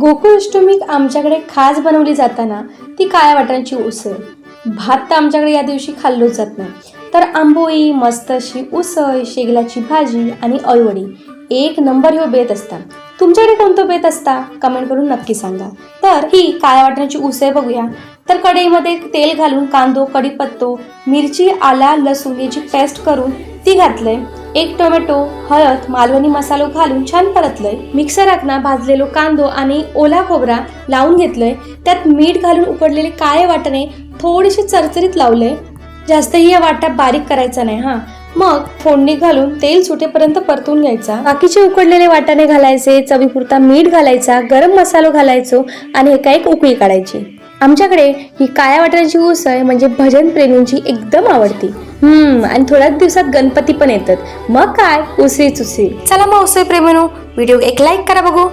गोकुळाष्टमी आमच्याकडे खास बनवली जाताना ती काळ्या वाटाण्याची उसळ. भात तर आमच्याकडे या दिवशी खाल्लोच जात नाही. तर आंबोळी मस्त अशी उसळ शेगलाची भाजी आणि अळवडी एक नंबर ह्यो बेत असता. तुमच्याकडे कोणतं बेत असता? कमेंट करून नक्की सांगा. तर ही काळ्या वाटण्याची उसळ बघूया. तर कढईमध्ये तेल घालून कांदो कढीपत्तो मिरची आला लसूण याची पेस्ट करून ती घातलंय. एक टोमॅटो हळद मालवणी मसालो घालून छान परतलंय. मिक्सरात ना भाजलेलो कांदो आणि ओला खोबरा लावून घेतलंय. त्यात मीठ घालून उकडलेले काळे वाटणे थोडेसे चरचरीत लावले जास्तही या वाटा बारीक करायचा नाही हा. मग फोडणी घालून तेल सुटेपर्यंत परतून घ्यायचा. बाकीचे उकडलेले वाटाणे घालायचे चवीपुरता मीठ घालायचा गरम मसालो घालायचो आणि एका एक उकळी काढायची. आमच्याकडे ही काळ्या वाटाण्याची उसळ म्हणजे भजन प्रेमींची एकदम आवडती. हम्म आणि थोड्याच दिवसात गणपती पण येतात. मग काय? उसळीच उसळी चला मग उसळी प्रेमीनो व्हिडिओ एक लाईक करा बघू.